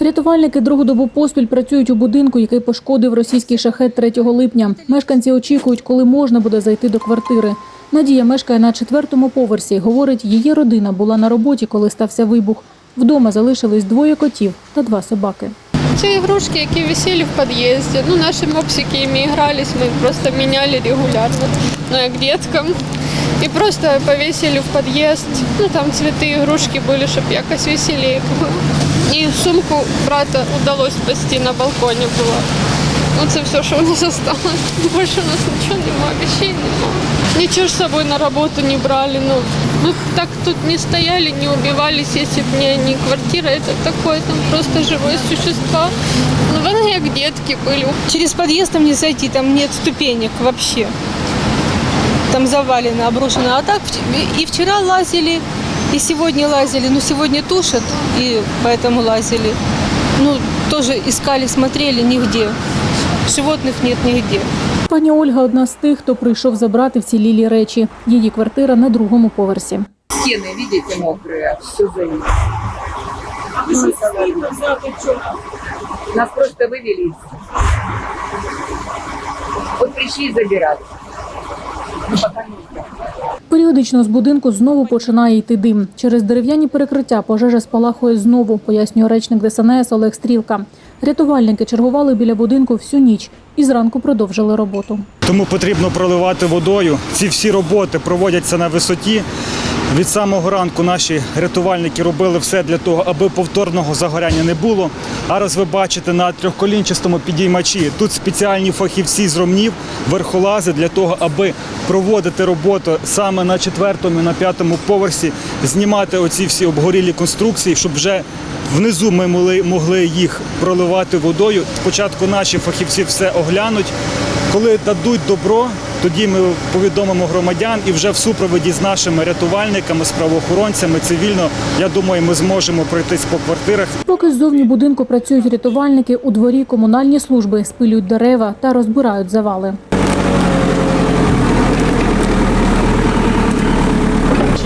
Рятувальники другу добу поспіль працюють у будинку, який пошкодив російський шахет 3 липня. Мешканці очікують, коли можна буде зайти до квартири. Надія мешкає на четвертому поверсі. Говорить, її родина була на роботі, коли стався вибух. Вдома залишились двоє котів та два собаки. Це ігрушки, які висіли в під'їзді. Ну, наші мопсики їми грались, ми просто міняли регулярно, ну, як діткам. І просто повісили в під'їзд. Ну, там цвіти, ігрушки були, щоб якось веселіше було. І сумку брата вдалося спасти на балконі було. Ну, це все, що у нас залишилось. Більше у нас нічого немає, вещей немає. Нічого ж з собою на роботу не брали. Ну, мы б так тут не стояли, не убивались, если бы не, не квартира. Это такое, там просто живое существо. Ну, вони як детки были. Через подъезд там не зайти, там нет ступенек вообще. Там завалено, обрушено. А так в- и вчера лазили, и сегодня лазили. Ну, сегодня тушат, и поэтому лазили. Ну, тоже искали, смотрели, нигде. Животных нет нигде. Пані Ольга одна з тих, хто прийшов забрати вцілілі речі. Її квартира на другому поверсі. Стены, видите, мокрые, все залито. Нас просто вывели. Вот пришли забирать. Ну, пока не знаю. Періодично з будинку знову починає йти дим. Через дерев'яні перекриття пожежа спалахує знову, пояснює речник ДСНС Олег Стрілка. Рятувальники чергували біля будинку всю ніч і зранку продовжили роботу. Тому потрібно проливати водою. Ці всі роботи проводяться на висоті. Від самого ранку наші рятувальники робили все для того, аби повторного загоряння не було. А раз ви бачите на трьохколінчастому підіймачі тут спеціальні фахівці з ромнів, верхолази для того, аби проводити роботу саме на четвертому на п'ятому поверсі, знімати оці всі обгорілі конструкції, щоб вже внизу ми могли їх проливати водою. Спочатку наші фахівці все оглянуть. Коли дадуть добро, тоді ми повідомимо громадян і вже в супроводі з нашими рятувальниками, з правоохоронцями цивільно, я думаю, ми зможемо пройтись по квартирах Поки ззовні будинку працюють рятувальники, у дворі комунальні служби спилюють дерева та розбирають завали.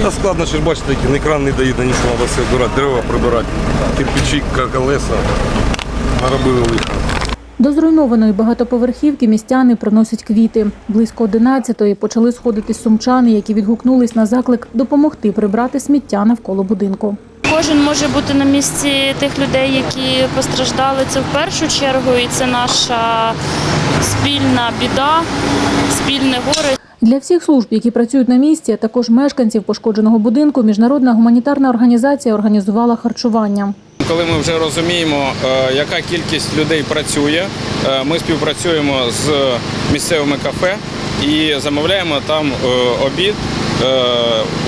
Та складно, що ж бачите, ні кран не дає, нічого, треба все дерева прибирати, кирпичі, колеса. Наробили лиха. До зруйнованої багатоповерхівки містяни приносять квіти. Близько 11-ї почали сходитись сумчани, які відгукнулись на заклик допомогти прибрати сміття навколо будинку. Кожен може бути на місці тих людей, які постраждали. Це в першу чергу, і це наша спільна біда, спільне горе. Для всіх служб, які працюють на місці, а також мешканців пошкодженого будинку, міжнародна гуманітарна організація організувала харчування. Коли ми вже розуміємо, е, яка кількість людей працює, е, ми співпрацюємо з місцевими кафе і замовляємо там е, обід,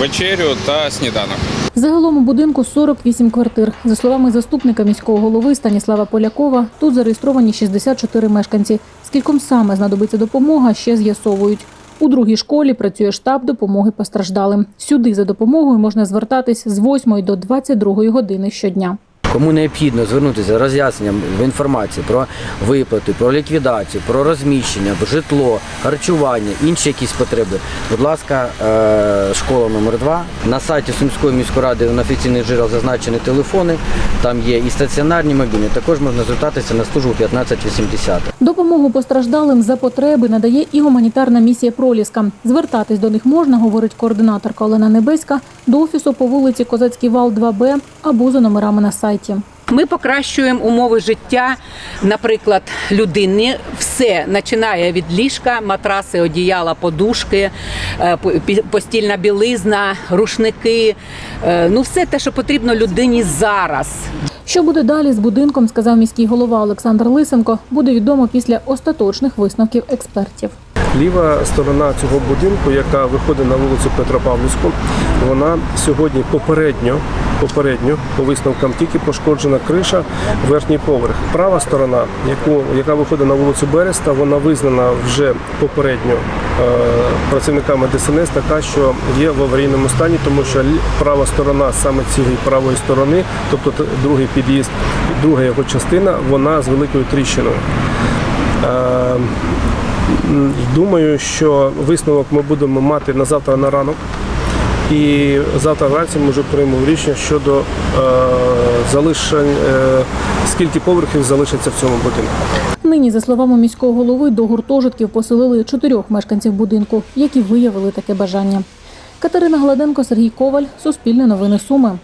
вечерю та сніданок. Загалом у будинку 48 квартир. За словами заступника міського голови Станіслава Полякова, тут зареєстровані 64 мешканці. Скільком саме знадобиться допомога, ще з'ясовують. У другій школі працює штаб допомоги постраждалим. Сюди за допомогою можна звертатись з 8 до 22 години щодня. Кому необхідно звернутися за роз'ясненням в інформації про виплати, про ліквідацію, про розміщення, житло, харчування, інші якісь потреби. Будь ласка, е, школа номер 2 На сайті Сумської міської ради на офіційних джерел зазначені телефони. Там є і стаціонарні, мобільні. Також можна звертатися на службу 1580. Допомогу постраждалим за потреби надає і гуманітарна місія Проліска. Звертатись до них можна, говорить координаторка Олена Небеська, до офісу по вулиці Козацький вал 2Б або за номерами на сайті. Ми покращуємо умови життя, наприклад, людини. Все починає від ліжка, матраси, одіяла, подушки, е, постільна білизна, рушники. е, Ну, все те, що потрібно людині зараз. Що буде далі з будинком, сказав міський голова Олександр Лисенко, буде відомо після остаточних висновків експертів. Ліва сторона цього будинку, яка виходить на вулицю Петропавлівську, вона сьогодні попередньо, попередньо по висновкам тільки пошкоджена криша, верхній поверх. Права сторона, яку, яка виходить на вулицю Береста, вона визнана вже попередньо е, працівниками ДСНС така, що є в аварійному стані, тому що права сторона саме цієї правої сторони, тобто другий під'їзд, друга його частина, вона з великою тріщиною. Е, Думаю, що висновок ми будемо мати на завтра на ранок. І завтра вранці ми вже приймемо рішення щодо е, залишень, е, скільки поверхів залишиться в цьому будинку. Нині, за словами міського голови, до гуртожитків поселили чотирьох мешканців будинку, які виявили таке бажання. Катерина Гладенко, Сергій Коваль, Суспільне новини Суми.